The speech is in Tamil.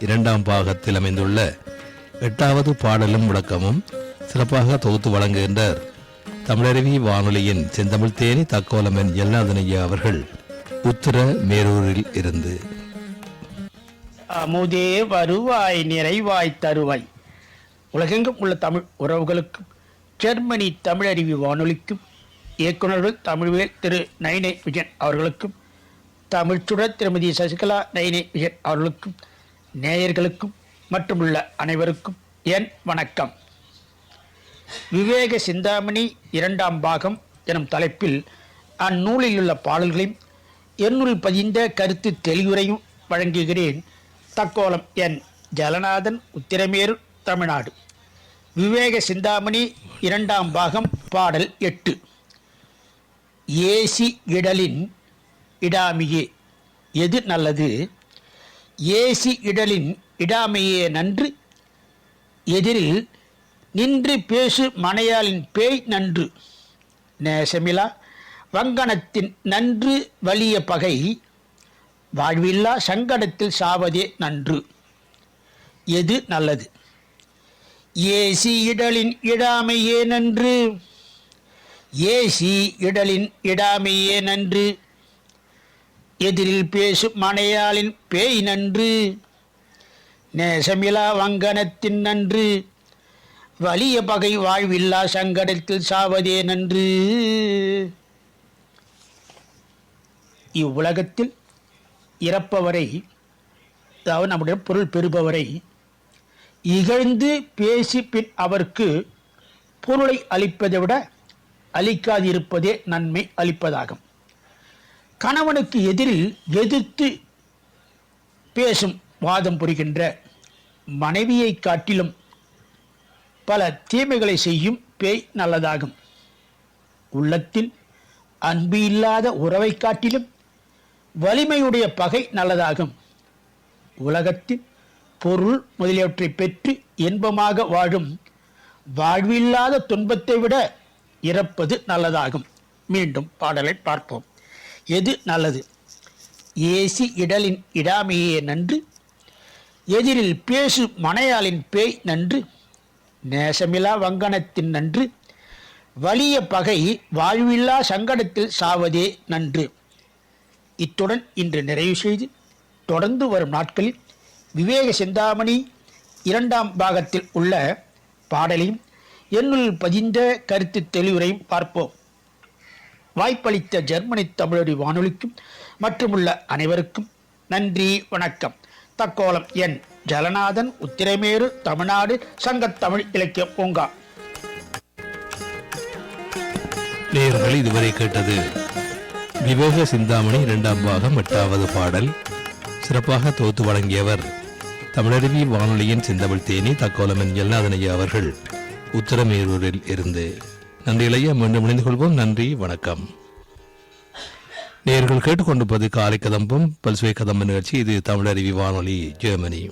இரண்டாம் பாகத்தில் அமைந்துள்ள எட்டாவது பாடலும் விளக்கமும் சிறப்பாக தொகுத்து வழங்குகின்றார். தமிழருவி வானொலியின் செந்தமிழ் தேனி தக்கோலமன் எல்லாதனையா அவர்கள் உத்தர மேரூரில் இருந்து. அமுதே வருவாய் நிறைவாய் தருவாய். உலகெங்கும் உள்ள தமிழ் உறவுகளுக்கும் ஜெர்மனி தமிழருவி வானொலிக்கும் இயக்குநர்கள் தமிழ்வேல் திரு நைனே விஜயன் அவர்களுக்கும் தமிழ்ச்சுடர் திருமதி சசிகலா நைனே விஜயன் அவர்களுக்கும் நேயர்களுக்கும் மற்றுமுள்ள அனைவருக்கும் என் வணக்கம். விவேக சிந்தாமணி இரண்டாம் பாகம் எனும் தலைப்பில் அந்நூலில் உள்ள பாடல்களையும் என்னுள் பதிந்த கருத்து தெளிவுரையும் வழங்குகிறேன் தக்கோலம் என் ஜலநாதன் உத்திரமேரு தமிழ்நாடு. விவேக சிந்தாமணி இரண்டாம் பாகம் பாடல் எட்டு. ஏசி இடலின் இடாமியே எது நல்லது? ஏசி இடலின் இடாமையே நன்று. எதிரில் நின்று பேசு மனையாளின் பேய் நன்று. நேசமிலா வங்கணத்தின் நன்று வலிய பகை. வாழ்வில்லா சங்கடத்தில் சாவதே நன்று. எது நல்லது? ஏசி இடலின் இடாமையே நன்று. ஏசி இடலின் இடாமையே நன்று. எதிரில் பேசும் மனையாளின் பேய் நன்று. நேசமிலா வங்கனத்தின் நன்று. வலிய பகை வாழ்வில்லா சங்கடத்தில் சாவதே நன்று. இவ்வுலகத்தில் இறப்பவரை அதாவது நம்முடைய பொருள் பெறுபவரை இகழ்ந்து பேசி பின் அவருக்கு பொருளை அளிப்பதை விட அளிக்காதிருப்பதே நன்மை அளிப்பதாகும். கணவனுக்கு எதிரில் எதிர்த்து பேசும் வாதம் புரிகின்ற மனைவியை காட்டிலும் பல தீமைகளை செய்யும் பேய் நல்லதாகும். உள்ளத்தில் அன்பு இல்லாத உறவை காட்டிலும் வலிமையுடைய பகை நல்லதாகும். உலகத்தில் பொருள் முதலியவற்றை பெற்று இன்பமாக வாழும் வாழ்வில்லாத துன்பத்தை விட இறப்பது நல்லதாகும். மீண்டும் பாடலை பார்ப்போம். எது நல்லது? ஏசி இடலின் இடாமையே நன்று. எதிரில் பேசு மனையாளின் பேய் நன்று. நேசமிலா வங்கனத்தின் நன்று. வலிய பகை வாழ்வில்லா சங்கடத்தில் சாவதே நன்று. இத்துடன் இன்று நிறைவு செய்து தொடர்ந்து வரும் நாட்களில் விவேக சிந்தாமணி இரண்டாம் பாகத்தில் உள்ள பாடலையும் என்னுள் பதிந்த கருத்து தெளிவுரையும் பார்ப்போம். வாய்ப்பளித்த ஜெர்மனி தமிழடி வானொலிக்கும் மற்றுமுள்ள அனைவருக்கும் நன்றி வணக்கம். தக்கோலம் என் ஜலநாதன் உத்திரமேரு தமிழ்நாடு சங்கத்தமிழ் இலக்கிய பூங்கா. நேயர்கள் இதுவரை கேட்டது விவேக சிந்தாமணி இரண்டாம் பாகம் எட்டாவது பாடல். சிறப்பாக தொகுத்து வழங்கியவர் தமிழருவி வானொலியின் சிந்தமிழ் தேனி தக்கோலமன் எல்லாதனையா அவர்கள் உத்தரமேரூரில் இருந்து. நன்றி மீண்டும் இணைந்து கொள்வோம். நன்றி வணக்கம். நேர்கள் கேட்டுக்கொண்டிருப்பது காலை கதம்பம் பல்சுவை கதம்ப நிகழ்ச்சி. இது தமிழருவி வானொலி ஜெர்மனி.